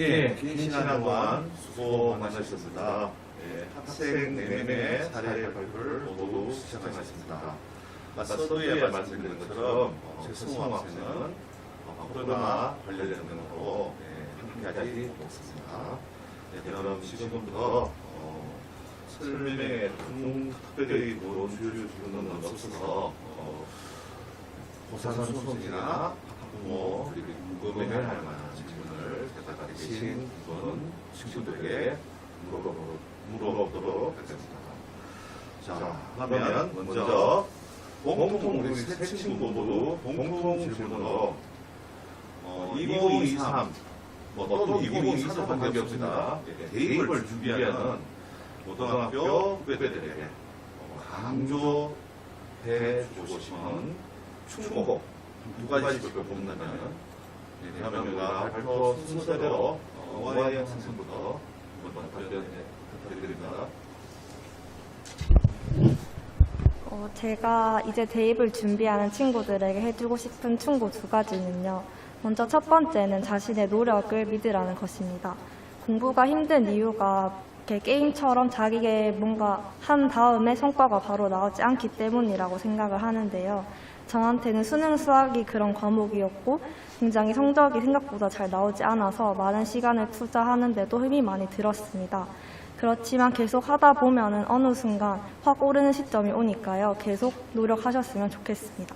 예, 긴 시간 동안 수고 많으셨습니다. 예, 학생 4명의 사례 발표를 모두 시작하겠습니다. 아까 서두에 말씀드린 것처럼 어, 최승호 학생은 어, 코로나 관련된 면으로 예, 함께하지 못했습니다. 예, 그럼 지금부터 어, 설명에 좀 특별히 뭐 주요 주는 없어서 어, 고사선 수업이나 학부모 그리고 궁금해할 만한 질문을 대신 이번 친구들에게 물어보, 물어보도록 하겠습니다. 자, 그러면 먼저 공통 우리 세 친구 모두 공통 질문으로 어, 2023 뭐또 2023도 관계없습니다. 예, 대입을 준비하는 고등학교 후배들에게 어, 강조해 주고 싶은 충고 두 가지씩 뽑는다면 네, 대한민국가 발표 순서대로 어, 오하영 선생부터 한번 답변 부탁드립니다. 어, 제가 이제 대입을 준비하는 친구들에게 해주고 싶은 충고 두 가지는요. 먼저 첫 번째는 자신의 노력을 믿으라는 것입니다. 공부가 힘든 이유가 게임처럼 자기가 뭔가 한 다음에 성과가 바로 나오지 않기 때문이라고 생각을 하는데요. 저한테는 수능 수학이 그런 과목이었고 굉장히 성적이 생각보다 잘 나오지 않아서 많은 시간을 투자하는데도 힘이 많이 들었습니다. 그렇지만 계속 하다 보면은 어느 순간 확 오르는 시점이 오니까요. 계속 노력하셨으면 좋겠습니다.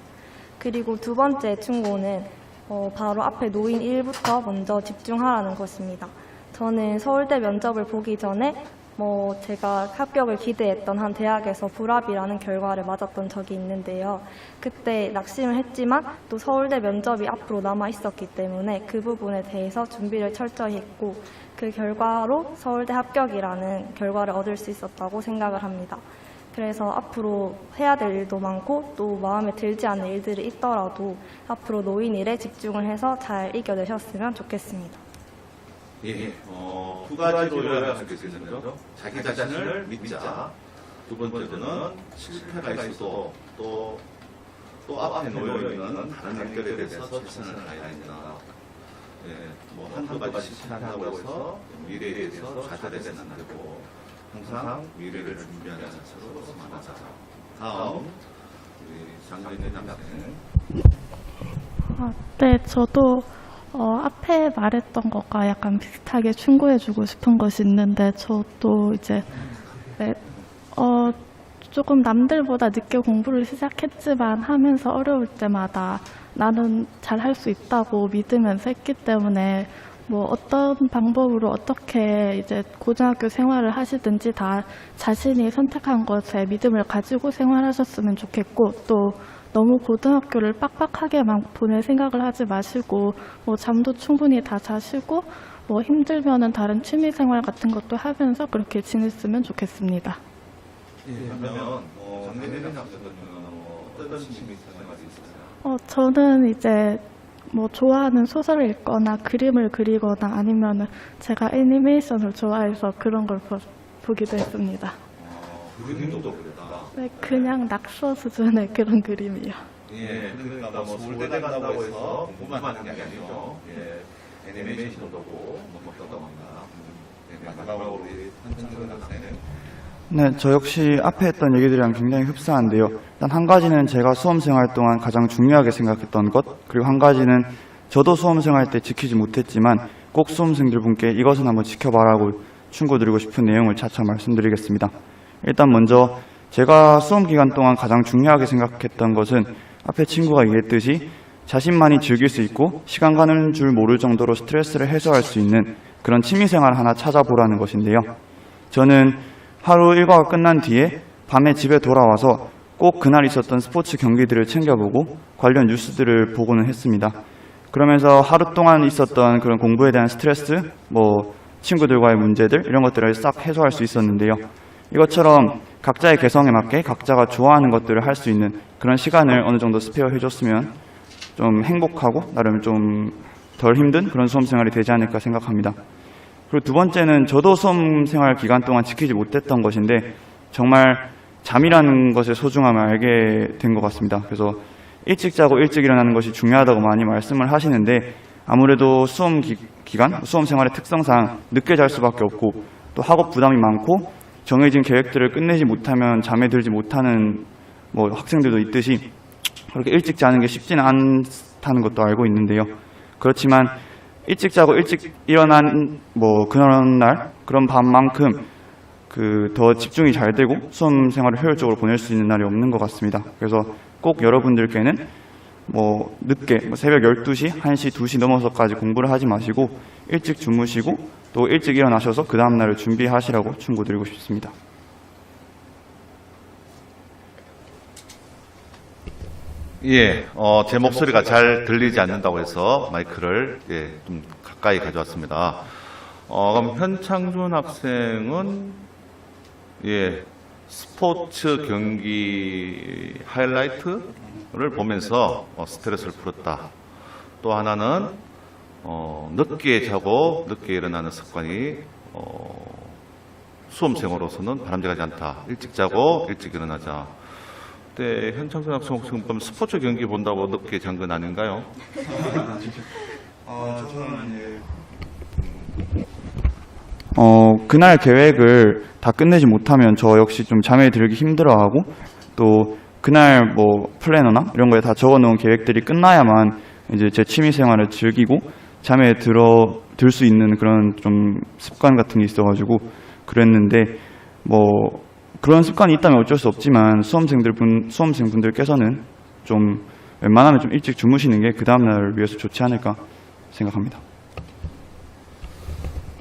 그리고 두 번째 충고는 어, 바로 앞에 노인 1부터 먼저 집중하라는 것입니다. 저는 서울대 면접을 보기 전에 뭐 제가 합격을 기대했던 한 대학에서 불합이라는 결과를 맞았던 적이 있는데요. 그때 낙심을 했지만 또 서울대 면접이 앞으로 남아 있었기 때문에 그 부분에 대해서 준비를 철저히 했고 그 결과로 서울대 합격이라는 결과를 얻을 수 있었다고 생각을 합니다. 그래서 앞으로 해야 될 일도 많고 또 마음에 들지 않는 일들이 있더라도 앞으로 노인 일에 집중을 해서 잘 이겨내셨으면 좋겠습니다. 예, 어, 두 가지로 요약할 수 있는 거죠. 자기 자신을 믿자. 두 번째는 실패가 있어도 또, 또 앞에 놓여 있는 다른 학교에 대해서 최선을 다해야 된다. 예, 뭐 한두 가지 실패한다고 해서 미래에 대해서 좌절해서는 안 되고 항상 미래를 준비하는 자세로 만나자. 다음 우리 장근인 학생. 아, 네, 저도 어, 앞에 말했던 것과 약간 비슷하게 충고해주고 싶은 것이 있는데 저도 이제 네, 어, 조금 남들보다 늦게 공부를 시작했지만 하면서 어려울 때마다 나는 잘 할 수 있다고 믿으면서 했기 때문에 뭐 어떤 방법으로 어떻게 이제 고등학교 생활을 하시든지 다 자신이 선택한 것에 믿음을 가지고 생활하셨으면 좋겠고 또 너무 고등학교를 빡빡하게만 보낼 생각을 하지 마시고 뭐 잠도 충분히 다 자시고 뭐 힘들면은 다른 취미 생활 같은 것도 하면서 그렇게 지냈으면 좋겠습니다. 예, 그러면 어, 장근인 학생은 어, 어떤 취미 생활이 있으세요? 어, 저는 이제 뭐 좋아하는 소설을 읽거나 그림을 그리거나 아니면은 제가 애니메이션을 좋아해서 그런 걸 보, 보기도 했습니다. 어, 그림도 그렸다. 네, 그냥 낙서 수준의 그런 그림이요. 예, 그러니까 뭐 서울대 간다고 해서 공부만 하는 게 아니죠. 예, 애니메이션도 보고 뭐 어떤 겁니다. 예, 마지막으로 우리 한창근 학생. 네, 저 역시 앞에 했던 얘기들이랑 굉장히 흡사한데요. 일단 한 가지는 제가 수험생활 동안 가장 중요하게 생각했던 것, 그리고 한 가지는 저도 수험생활 때 지키지 못했지만 꼭 수험생들 분께 이것은 한번 지켜봐라고 충고드리고 싶은 내용을 차차 말씀드리겠습니다. 일단 먼저 제가 수험 기간 동안 가장 중요하게 생각했던 것은 앞에 친구가 얘기했듯이 자신만이 즐길 수 있고 시간 가는 줄 모를 정도로 스트레스를 해소할 수 있는 그런 취미생활 하나 찾아보라는 것인데요. 저는 하루 일과가 끝난 뒤에 밤에 집에 돌아와서 꼭 그날 있었던 스포츠 경기들을 챙겨보고 관련 뉴스들을 보고는 했습니다. 그러면서 하루 동안 있었던 그런 공부에 대한 스트레스, 뭐 친구들과의 문제들 이런 것들을 싹 해소할 수 있었는데요. 이것처럼 각자의 개성에 맞게 각자가 좋아하는 것들을 할 수 있는 그런 시간을 어느 정도 스페어 해줬으면 좀 행복하고 나름 좀 덜 힘든 그런 수험 생활이 되지 않을까 생각합니다. 그리고 두 번째는 저도 수험 생활 기간 동안 지키지 못했던 것인데 정말 잠이라는 것의 소중함을 알게 된 것 같습니다. 그래서 일찍 자고 일찍 일어나는 것이 중요하다고 많이 말씀을 하시는데 아무래도 수험 기, 기간, 수험 생활의 특성상 늦게 잘 수밖에 없고 또 학업 부담이 많고 정해진 계획들을 끝내지 못하면 잠에 들지 못하는 뭐 학생들도 있듯이 그렇게 일찍 자는 게 쉽지는 않다는 것도 알고 있는데요. 그렇지만 일찍 자고 일찍 일어난 뭐 그런 날 그런 밤만큼 그 더 집중이 잘 되고 수험 생활을 효율적으로 보낼 수 있는 날이 없는 것 같습니다. 그래서 꼭 여러분들께는 뭐 늦게 뭐 새벽 12시, 1시, 2시 넘어서까지 공부를 하지 마시고 일찍 주무시고 또 일찍 일어나셔서 그 다음 날을 준비하시라고 충고드리고 싶습니다. 예, 어, 제 목소리가 잘 들리지 않는다고 해서 마이크를 예, 좀 가까이 가져왔습니다. 어, 그럼 현창준 학생은 예, 스포츠 경기 하이라이트 를 보면서 어, 스트레스를 풀었다. 또 하나는 어, 늦게 자고 늦게 일어나는 습관이 어, 수험생으로서는 바람직하지 않다. 일찍 자고 일찍 일어나자. 때 현창준 학생 혹시 그럼 스포츠 경기 본다고 늦게 잔 건 아닌가요? 어, 그날 계획을 다 끝내지 못하면 저 역시 좀 잠에 들기 힘들어하고 또 그날 뭐 플래너나 이런 거에 다 적어 놓은 계획들이 끝나야만 이제 제 취미 생활을 즐기고 잠에 들어 들 수 있는 그런 좀 습관 같은 게 있어가지고 그랬는데 뭐 그런 습관이 있다면 어쩔 수 없지만 수험생들 분 수험생 분들께서는 좀 웬만하면 좀 일찍 주무시는 게 그 다음 날을 위해서 좋지 않을까 생각합니다.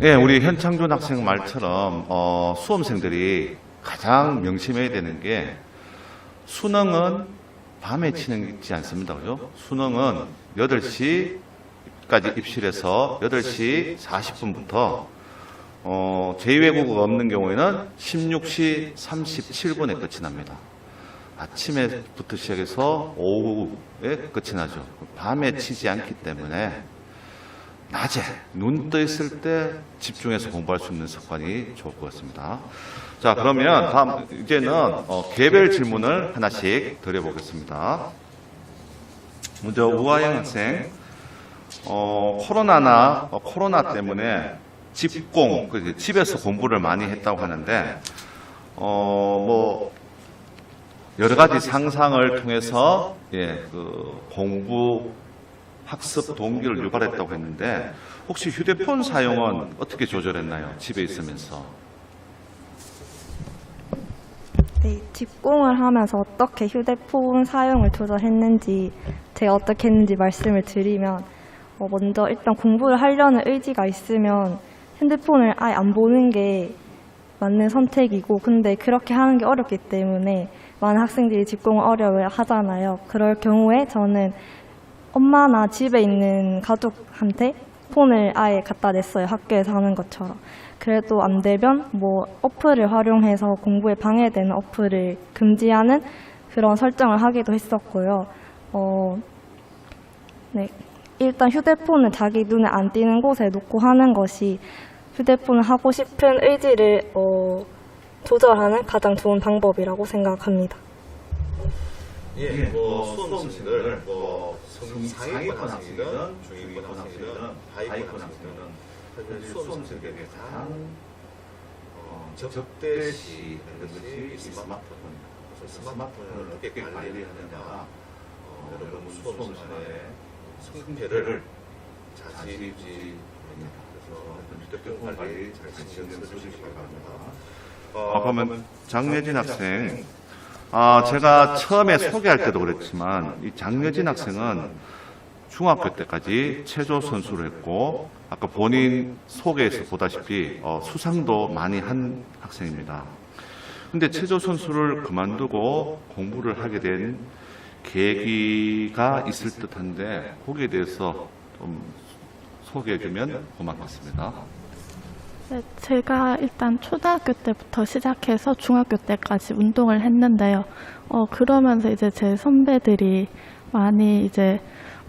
예, 우리 현창준 학생 말처럼 어, 수험생들이 가장 명심해야 되는 게 수능은 밤에 치는 게 있지 않습니다. 그죠? 수능은 8시까지 입실해서 8시 40분부터 어, 제2외국어가 없는 경우에는 16시 37분에 끝이 납니다. 아침에부터 시작해서 오후에 끝이 나죠. 밤에 치지 않기 때문에 낮에 눈 떠 있을 때 집중해서 공부할 수 있는 습관이 좋을 것 같습니다. 자, 그러면 다음 이제는 어, 개별 질문을 하나씩 드려보겠습니다. 먼저 우아영 학생, 어, 코로나나 어, 코로나 때문에 집공, 그 집에서 공부를 많이 했다고 하는데, 어, 뭐 여러 가지 상상을 통해서 예, 그 공부 학습 동기를 유발했다고 했는데 혹시 휴대폰 사용은 어떻게 조절했나요? 집에 있으면서. 네, 집공을 하면서 어떻게 휴대폰 사용을 조절했는지 제가 어떻게 했는지 말씀을 드리면 어, 먼저 일단 공부를 하려는 의지가 있으면 핸드폰을 아예 안 보는 게 맞는 선택이고 근데 그렇게 하는 게 어렵기 때문에 많은 학생들이 집공을 어려워 하잖아요. 그럴 경우에 저는 엄마나 집에 있는 가족한테 폰을 아예 갖다 냈어요. 학교에서 하는 것처럼. 그래도 안 되면 뭐 어플을 활용해서 공부에 방해되는 어플을 금지하는 그런 설정을 하기도 했었고요. 어, 네. 일단 휴대폰을 자기 눈에 안 띄는 곳에 놓고 하는 것이 휴대폰을 하고 싶은 의지를 어, 조절하는 가장 좋은 방법이라고 생각합니다. 예, 뭐 수험생들, 뭐 상위권 학생이든 중위권 학생이든 하위권 학생이든 사실 수험생들에게 가장 어, 적대시. 것이 이 스마트폰입니다. 그래서 스마트폰을 어떻게 관리하느냐, 어, 여러분 수험생활의 성패를 자지우지합니다. 그래서 휴대폰 관리 잘 신경 써주시기 바랍니다. 어, 그러면 장례진 학생, 아, 제가 처음에 소개할 때도 그랬지만 이 장여진 학생은 중학교 때까지 체조 선수를 했고 아까 본인 소개에서 보다시피 어, 수상도 많이 한 학생입니다. 근데 체조 선수를 그만두고 공부를 하게 된 계기가 있을 듯한데 거기에 대해서 좀 소개해주면 고맙겠습니다. 네, 제가 일단 초등학교 때부터 시작해서 중학교 때까지 운동을 했는데요. 어, 그러면서 이제 제 선배들이 많이 이제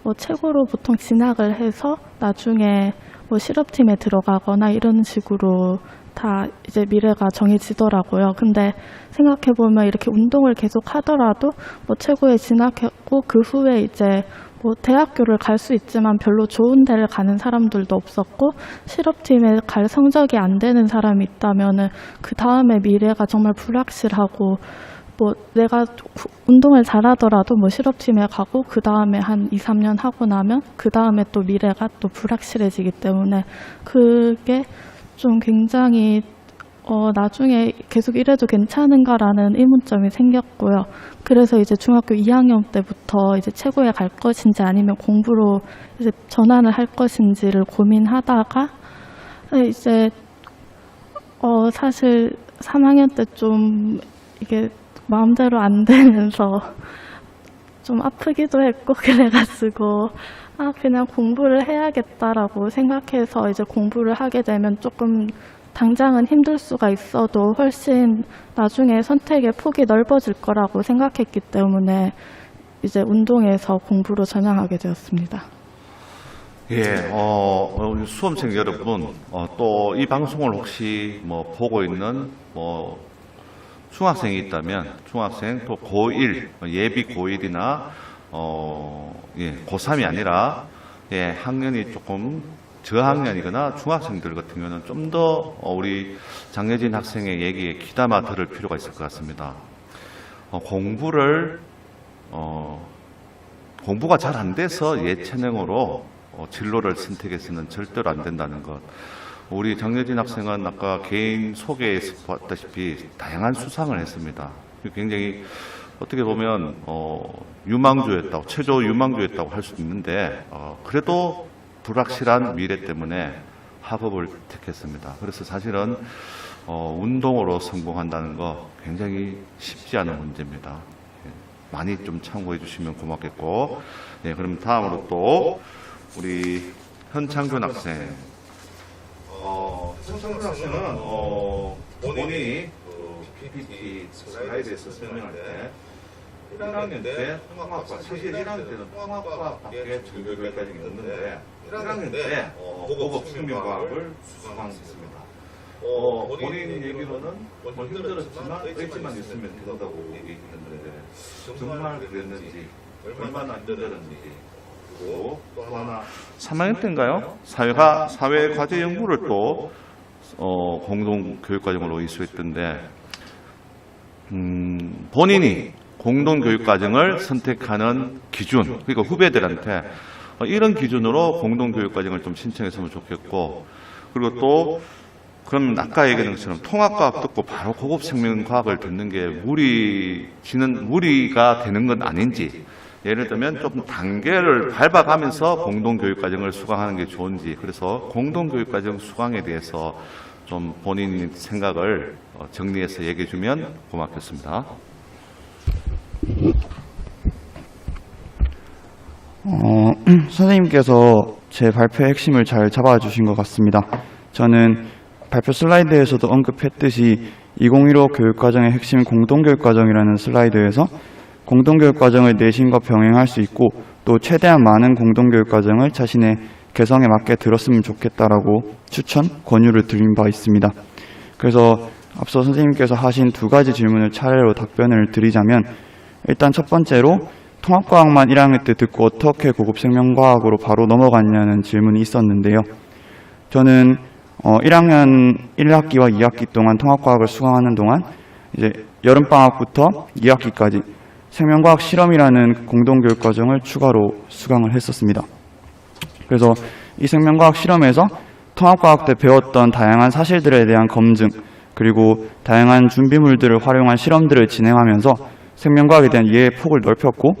뭐 최고로 보통 진학을 해서 나중에 뭐 실업팀에 들어가거나 이런 식으로 다 이제 미래가 정해지더라고요. 근데 생각해보면 이렇게 운동을 계속 하더라도 뭐 최고에 진학했고 그 후에 이제 뭐 대학교를 갈 수 있지만 별로 좋은 데를 가는 사람들도 없었고 실업팀에 갈 성적이 안 되는 사람이 있다면은 그 다음에 미래가 정말 불확실하고 뭐 내가 구- 운동을 잘하더라도 뭐 실업팀에 가고 그 다음에 한 2, 3년 하고 나면 그 다음에 또 미래가 또 불확실해지기 때문에 그게 좀 굉장히 어, 나중에 계속 이래도 괜찮은가라는 의문점이 생겼고요. 그래서 이제 중학교 2학년 때부터 이제 최고에 갈 것인지 아니면 공부로 이제 전환을 할 것인지를 고민하다가 이제 어, 사실 3학년 때 좀 이게 마음대로 안 되면서 좀 아프기도 했고 그래가지고 아 그냥 공부를 해야겠다라고 생각해서 이제 공부를 하게 되면 조금 당장은 힘들 수가 있어도 훨씬 나중에 선택의 폭이 넓어질 거라고 생각했기 때문에 이제 운동에서 공부로 전향하게 되었습니다. 예, 어, 어, 수험생 여러분, 어, 또 이 방송을 혹시 뭐 보고 있는 뭐 중학생이 있다면 중학생 또 고1 예비 고1이나 어, 예, 고3이 아니라 예, 학년이 조금 저학년이거나 중학생들 같은 경우는 좀 더 우리 장예진 학생의 얘기에 귀담아 들을 필요가 있을 것 같습니다. 어, 공부를 어, 공부가 잘 안 돼서 예체능으로 어, 진로를 선택해서는 절대로 안 된다는 것. 우리 장여진 학생은 아까 개인 소개에서 봤다시피 다양한 수상을 했습니다. 굉장히 어떻게 보면 어, 유망주였다고 최저 유망주였다고 할 수도 있는데 어, 그래도 불확실한 미래 때문에 학업을 택했습니다. 그래서 사실은 어, 운동으로 성공한다는 거 굉장히 쉽지 않은 문제입니다. 예, 많이 좀 참고해 주시면 고맙겠고, 네, 그럼 다음으로 또 우리 현창균 학생. 어, 현창균 학생은 어, 본인이 그 PPT 슬라이드에서 설명할 때 1학년 때 통합과 사실 1학년 때는 통합과 밖에 전교교육까지 있는데 1학년 때 어, 고급 생명과학을 수강했습니다. 어, 본인 얘기로는 뭐 힘들었지만 의지만 있으면 된다고 얘기했는데 정말 그랬는지 얼마나 힘들었는지 그리고 또 하나 3학년 때인가요? 사회가 사회 과제 연구를 또 어, 공동 교육 과정으로 이수했던데 음, 본인이 공동 교육 과정을 선택하는 기준 그러니까 후배들한테 어, 이런 기준으로 공동 교육 과정을 좀 신청했으면 좋겠고 그리고 또 그럼 아까 얘기한 것처럼 통합과학 듣고 바로 고급 생명과학을 듣는 게 무리 지는 무리가 되는 건 아닌지 예를 들면 좀 단계를 밟아가면서 공동교육과정을 수강하는 게 좋은지 그래서 공동교육과정 수강에 대해서 좀 본인 생각을 어, 정리해서 얘기해 주면 고맙겠습니다. 어, 선생님께서 제 발표의 핵심을 잘 잡아주신 것 같습니다. 저는 발표 슬라이드에서도 언급했듯이 2015 교육과정의 핵심 공동교육과정이라는 슬라이드에서 공동교육과정을 내신과 병행할 수 있고 또 최대한 많은 공동교육과정을 자신의 개성에 맞게 들었으면 좋겠다라고 추천, 권유를 드린 바 있습니다. 그래서 앞서 선생님께서 하신 두 가지 질문을 차례로 답변을 드리자면 일단 첫 번째로 통합과학만 1학년 때 듣고 어떻게 고급 생명과학으로 바로 넘어갔냐는 질문이 있었는데요. 저는 어, 1학년 1학기와 2학기 동안 통합과학을 수강하는 동안 이제 여름방학부터 2학기까지 생명과학 실험이라는 공동교육 과정을 추가로 수강을 했었습니다. 그래서 이 생명과학 실험에서 통합과학 때 배웠던 다양한 사실들에 대한 검증 그리고 다양한 준비물들을 활용한 실험들을 진행하면서 생명과학에 대한 이해의 폭을 넓혔고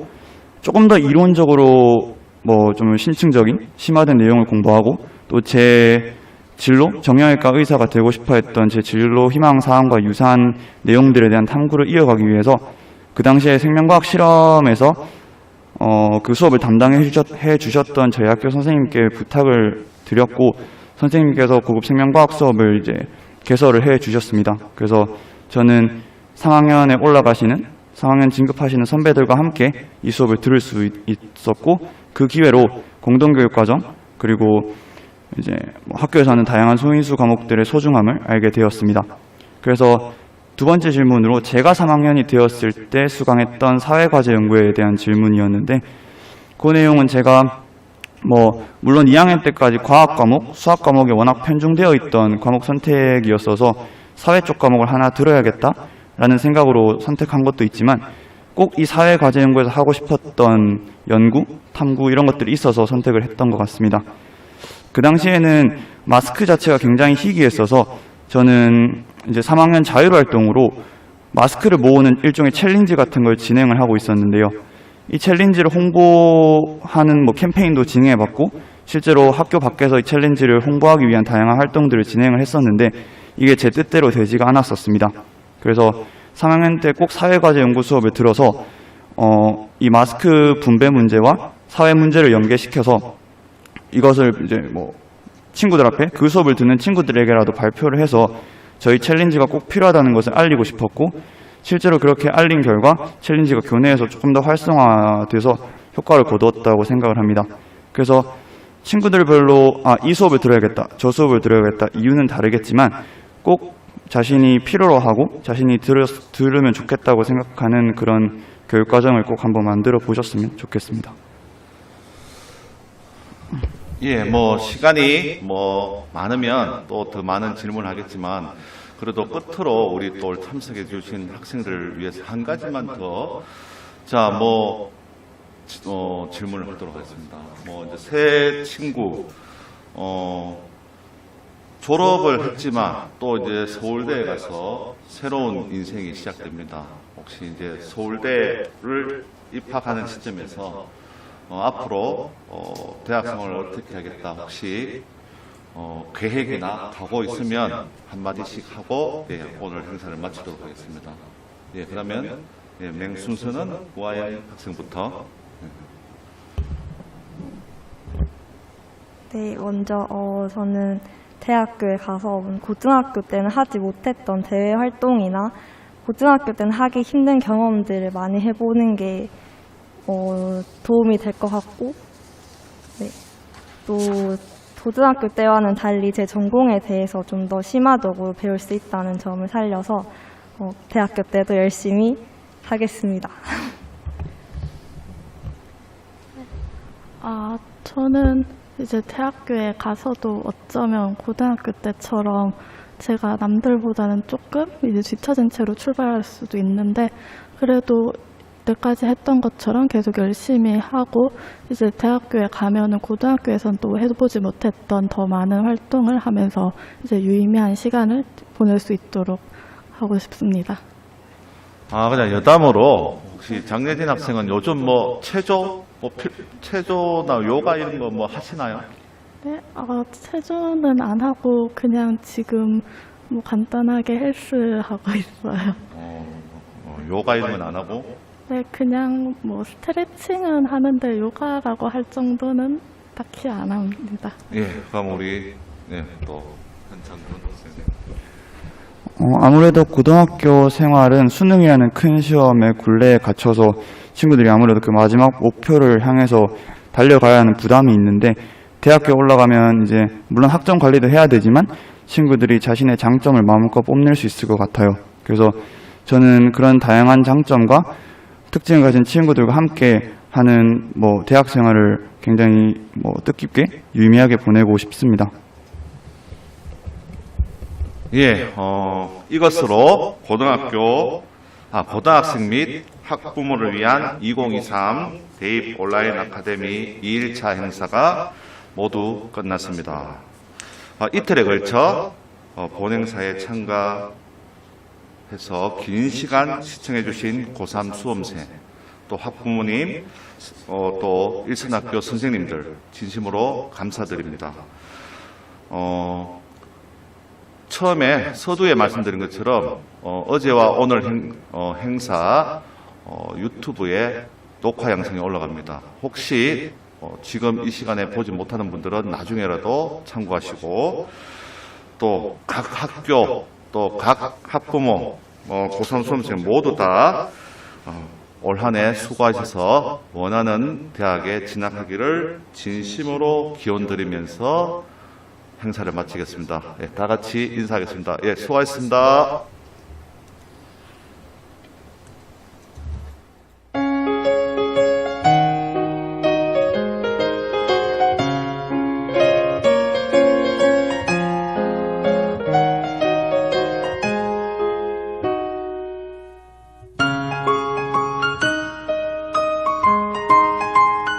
조금 더 이론적으로 뭐좀 신층적인 심화된 내용을 공부하고 또 제 진로 정형외과 의사가 되고 싶어 했던 제 진로 희망 사항과 유사한 내용들에 대한 탐구를 이어가기 위해서 그 당시에 생명과학 실험에서 어, 그 수업을 담당해 주셨, 해 주셨던 저희 학교 선생님께 부탁을 드렸고 선생님께서 고급 생명과학 수업을 이제 개설을 해 주셨습니다. 그래서 저는 3학년에 올라가시는 3학년 진급하시는 선배들과 함께 이 수업을 들을 수 있- 있었고 그 기회로 공동교육과정 그리고 이제 뭐 학교에서 하는 다양한 소인수 과목들의 소중함을 알게 되었습니다. 그래서 두 번째 질문으로 제가 3학년이 되었을 때 수강했던 사회과제 연구에 대한 질문이었는데 그 내용은 제가 뭐 물론 2학년 때까지 과학 과목, 수학 과목에 워낙 편중되어 있던 과목 선택이었어서 사회 쪽 과목을 하나 들어야겠다라는 생각으로 선택한 것도 있지만 꼭 이 사회 과제 연구에서 하고 싶었던 연구, 탐구 이런 것들이 있어서 선택을 했던 것 같습니다. 그 당시에는 마스크 자체가 굉장히 희귀했어서 저는 이제 3학년 자율활동으로 마스크를 모으는 일종의 챌린지 같은 걸 진행을 하고 있었는데요. 이 챌린지를 홍보하는 뭐 캠페인도 진행해봤고 실제로 학교 밖에서 이 챌린지를 홍보하기 위한 다양한 활동들을 진행을 했었는데 이게 제 뜻대로 되지가 않았었습니다. 그래서 3학년 때 꼭 사회과제 연구 수업을 들어서 어, 이 마스크 분배 문제와 사회 문제를 연계시켜서 이것을 이제 뭐 친구들 앞에 그 수업을 듣는 친구들에게라도 발표를 해서 저희 챌린지가 꼭 필요하다는 것을 알리고 싶었고 실제로 그렇게 알린 결과 챌린지가 교내에서 조금 더 활성화돼서 효과를 거두었다고 생각을 합니다. 그래서 친구들별로 아, 이 수업을 들어야겠다, 저 수업을 들어야겠다 이유는 다르겠지만 꼭 자신이 필요로 하고 자신이 들으, 들으면 좋겠다고 생각하는 그런 교육 과정을 꼭 한번 만들어 보셨으면 좋겠습니다. 예, 뭐 시간이 뭐 많으면 또 더 많은 질문을 하겠지만 그래도 끝으로 우리 또 참석해 주신 학생들을 위해서 한 가지만 더 자, 뭐 어, 질문을 하도록 하겠습니다. 뭐 이제 새 친구 어 졸업을 했지만 또 이제 서울대에 가서 새로운 인생이 시작됩니다. 혹시 이제 서울대를 입학하는 시점에서 어, 앞으로 어, 대학생활을 어떻게 하겠다 혹시 어, 계획이나 각오 있으면 한 마디씩 하고 예, 오늘 행사를 마치도록 하겠습니다. 예, 그러면 예, 맹순서는 우아영 학생부터. 네, 먼저 어, 저는 대학교에 가서 고등학교 때는 하지 못했던 대외 활동이나 고등학교 때는 하기 힘든 경험들을 많이 해보는 게 어, 도움이 될 것 같고, 네, 또 고등학교 때와는 달리 제 전공에 대해서 좀 더 심화적으로 배울 수 있다는 점을 살려서 어, 대학교 때도 열심히 하겠습니다. 아, 저는 이제 대학교에 가서도 어쩌면 고등학교 때처럼 제가 남들보다는 조금 이제 뒤처진 채로 출발할 수도 있는데 그래도 때까지 했던 것처럼 계속 열심히 하고 이제 대학교에 가면은 고등학교에선 또 해보지 못했던 더 많은 활동을 하면서 이제 유의미한 시간을 보낼 수 있도록 하고 싶습니다. 아 그냥 여담으로 혹시 장예진 학생은 요즘 뭐 체조 뭐 필- 체조나 요가 이런 거 뭐 하시나요? 네, 어, 체조는 안 하고 그냥 지금 뭐 간단하게 헬스 하고 있어요. 어, 어, 요가 이런 건 안 하고 네, 그냥 뭐 스트레칭은 하는데 요가라고 할 정도는 딱히 안 합니다. 예 그럼 우리 네, 또 현창군 학생 어, 아무래도 고등학교 생활은 수능이라는 큰 시험의 굴레에 갇혀서 친구들이 아무래도 그 마지막 목표를 향해서 달려가야 하는 부담이 있는데 대학교에 올라가면 이제 물론 학점 관리도 해야 되지만 친구들이 자신의 장점을 마음껏 뽐낼 수 있을 것 같아요. 그래서 저는 그런 다양한 장점과 특징을 가진 친구들과 함께 하는 뭐 대학 생활을 굉장히 뭐 뜻깊게 유의미하게 보내고 싶습니다. 예, 어, 이것으로 고등학교, 아, 고등학생 및 학부모를 위한 2023 대입 온라인 아카데미 2일차 행사가 모두 끝났습니다. 어, 이틀에 걸쳐 어, 본행사에 참가 해서 긴 시간 시청해 주신 고3 수험생, 또 학부모님, 어, 또 일선학교 선생님들 진심으로 감사드립니다. 어, 처음에 서두에 말씀드린 것처럼 어, 제와 오늘 행, 어, 행사 어, 유튜브에 녹화 영상이 올라갑니다. 혹시 어, 지금 이 시간에 보지 못하는 분들은 나중에라도 참고하시고 또 각 학교 또 각 학부모 어, 고3 수험생 모두 다 어, 올한해 수고하셔서 원하는 대학에 진학하기를 진심으로 기원드리면서 행사를 마치겠습니다. 예, 다 같이 인사하겠습니다. 예, 수고하셨습니다.